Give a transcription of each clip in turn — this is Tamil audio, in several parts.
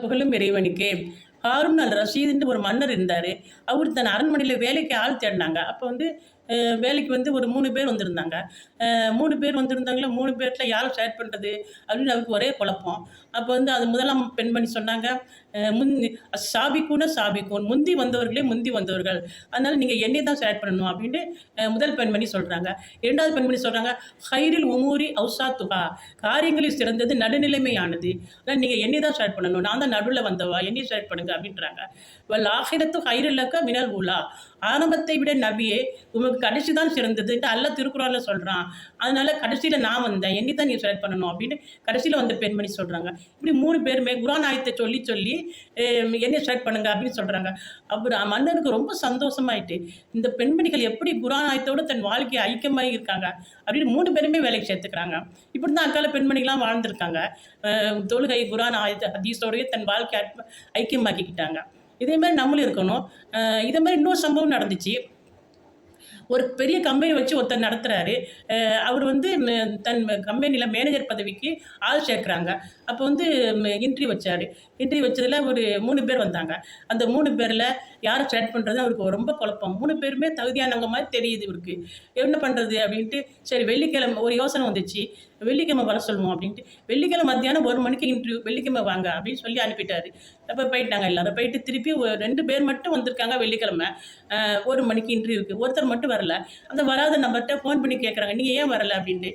புகழும் இறைவனுக்கு. ஹாரூன் அல் ரஷீதுன்னு ஒரு மன்னர் இருந்தார். அவர் தன் அரண்மனையில் வேலைக்கு ஆள் தேடினாங்க. அப்போ வந்து வேலைக்கு வந்து ஒரு மூணு பேர் வந்திருந்தாங்க. மூணு பேர் வந்திருந்தாங்களே? மூணு பேர்த்தில் யாரை ஷேர் பண்ணுறது அப்படின்னு அவருக்கு ஒரே குழப்பம். அப்போ வந்து அது முதலாம் பெண் பண்ணி சொன்னாங்க அஹ், முந்தி சாபிக்கூன சாபிக்கூன். முந்தி வந்தவர்களே முந்தி வந்தவர்கள். அதனால் நீங்கள் என்னை தான் ஷேர் பண்ணணும் அப்படின்ட்டு முதல் பெண்மணி சொல்கிறாங்க இரண்டாவது பெண்மணி சொல்கிறாங்க ஹைரில் உமூரி அவுசா துஹா காரியங்களில் சிறந்தது நடுநிலைமையானது. அதனால் நீங்கள் என்னை தான் ஷேர் பண்ணணும். நான் தான் நடுவில் வந்தவா? என்னை ஷேர் பண்ணுங்க அப்படின்றாங்க. வல் ஆகிரத்து ஹைரில்லக்க மினல் உலா. ஆரம்பத்தை விட நபியே உமக்கு கடைசி தான் சிறந்ததுன்ட்டு அல்ல திருக்குறளில் சொல்கிறான் அதனால கடைசியில் நான் வந்தேன். என்னை தான் நீ செலக்ட் பண்ணணும் அப்படின்னு கடைசியில் வந்த பெண்மணி சொல்கிறாங்க இப்படி மூணு பேருமே குரான் ஆயத்தை சொல்லி சொல்லி என்னை செலக்ட் பண்ணுங்க அப்படின்னு சொல்கிறாங்க அப்புறம் மன்னனுக்கு ரொம்ப சந்தோஷமாயிட்டு இந்த பெண்மணிகள் எப்படி குரான் ஆயத்தோடு தன் வாழ்க்கையை ஐக்கியமாக இருக்காங்க அப்படின்னு மூணு பேருமே வேலைக்கு சேர்த்துக்கிறாங்க. இப்படி தான் அக்கால பெண்மணிகள்லாம் வாழ்ந்திருக்காங்க. தொழுகை குரான் ஆயத்த ஹதீஸோடய தன் வாழ்க்கை ஐக்கியமாக்கிக்கிட்டாங்க. இதே மாதிரி நம்மளும் இருக்கணும். இதே மாதிரி இன்னொரு சம்பவம் நடந்துச்சு. ஒரு பெரிய கம்பெனி வச்சு ஒருத்தர் நடத்துகிறாரு அவர் வந்து தன் கம்பெனியில் மேனேஜர் பதவிக்கு ஆள் சேர்க்குறாங்க. அப்போ வந்து இன்ட்ரி வச்சார். இன்ட்ரி வச்சதில் ஒரு மூணு பேர் வந்தாங்க. அந்த மூணு பேரில் யாரை செலக்ட் பண்ணுறது அவருக்கு ரொம்ப குழப்பம். மூணு பேருமே தகுதியானவங்க மாதிரி தெரியுது இவருக்கு. என்ன பண்ணுறது அப்படின்ட்டு சரி வெள்ளிக்கிழமை ஒரு யோசனை வந்துச்சு. வெள்ளிக்கிழமை வர சொல்லுவோம் அப்படின்ட்டு வெள்ளிக்கிழமை மத்தியானம் ஒரு மணிக்கு இன்டர்வியூ வெள்ளிக்கிழமை வாங்க அப்படின்னு சொல்லி அனுப்பிட்டாரு. அப்போ போயிட்டாங்க எல்லாரும். போயிட்டு திருப்பி ஒரு ரெண்டு பேர் மட்டும் வந்திருக்காங்க வெள்ளிக்கிழமை. ஒரு மணிக்கு இன்டர்வியூக்கு ஒருத்தர் மட்டும் வரல. அந்த வராத நம்பர்கிட்ட ஃபோன் பண்ணி கேட்குறாங்க நீங்கள் ஏன் வரல? அப்படின்ட்டு.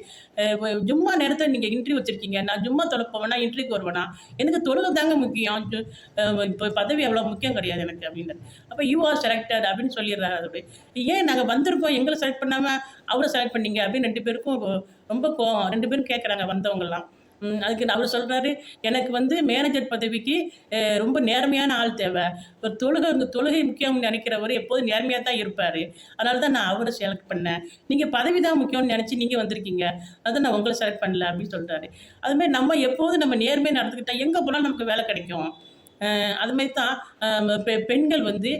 ஜும்மா நேரத்தில் நீங்கள் இன்டர்வியூ வச்சுருக்கீங்க. நான் ஜும்மா தொலைப்போவேனா? இன்டர்வியூக்கு வருவேனா? எனக்கு தொழுகை தாங்க முக்கியம். இப்போ பதவி அவ்வளோ முக்கியம் கிடையாது எனக்கு அப்படின்னு. அப்போ யூ ஆர் செலக்டட் அப்படின்னு சொல்லிடுறாரு. அது ஏன் நாங்கள் வந்திருக்கோம்? எங்களை செலக்ட் பண்ணாமல் அவரை செலக்ட் பண்ணீங்க? அப்படின்னு ரெண்டு பேருக்கும் ரொம்ப கோவம். ரெண்டு பேரும் கேட்குறாங்க வந்தவங்கலாம் அதுக்கு அவர் சொல்கிறாரு எனக்கு வந்து மேனேஜர் பதவிக்கு ரொம்ப நேர்மையான ஆள் தேவை. ஒரு தொழுகை இந்த தொழுகை முக்கியம்னு நினைக்கிறவர் எப்போதும் நேர்மையாக தான் இருப்பார். அதனால தான் நான் அவரை செலக்ட் பண்ணேன். நீங்கள் பதவி தான் முக்கியம்னு நினச்சி நீங்கள் வந்திருக்கீங்க. அதான் நான் உங்களை செலக்ட் பண்ணல அப்படின்னு சொல்கிறாரு அதுமாதிரி நம்ம எப்போதும் நம்ம நேர்மையாக நடந்துக்கிட்டால் எங்கே போனாலும் நமக்கு வேலை கிடைக்கும். அதுமாரி அதுமாதிரி தான் பெ பெண்கள் வந்து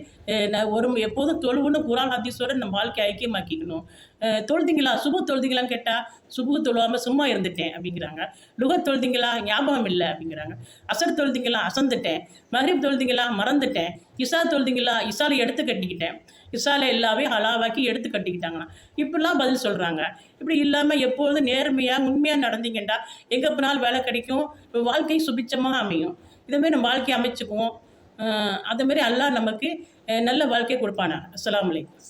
நான் ஒரு எப்போதும் தொழுவுன்னு குரான் ஹதீஸோட நம்ம வாழ்க்கையை ஐக்கியமாக்கிக்கணும். தொழுதிங்களா? சுப தொழுதிங்களான்னு கேட்டால் சுபு தொழுவாமல் சும்மா இருந்துட்டேன் அப்படிங்கிறாங்க. லுகர் தொழுதிங்களா? ஞாபகம் இல்லை அப்படிங்கிறாங்க. அசர் தொழுதிங்களா? அசந்துட்டேன். மஹரிப் தொழுதிங்களா? மறந்துட்டேன். இசா தொழுதிங்களா? இசாலை எடுத்து கட்டிக்கிட்டேன். இசாலை எல்லாமே ஹலாவாக்கி எடுத்து கட்டிக்கிட்டாங்களாம். இப்படிலாம் பதில் சொல்கிறாங்க இப்படி இல்லாமல் எப்பொழுதும் நேர்மையாக உண்மையாக நடந்தீங்கன்னா எங்கே போனாலும் வேலை கிடைக்கும். வாழ்க்கை சுபிச்சமாக அமையும். இதுமாரி நம்ம வாழ்க்கையை அமைச்சுக்குவோம். அஹ் அதே மாதிரி அல்லாஹ் நமக்கு நல்ல வாழ்க்கையை கொடுப்பானா. அஸ்லாம் வலைக்கம்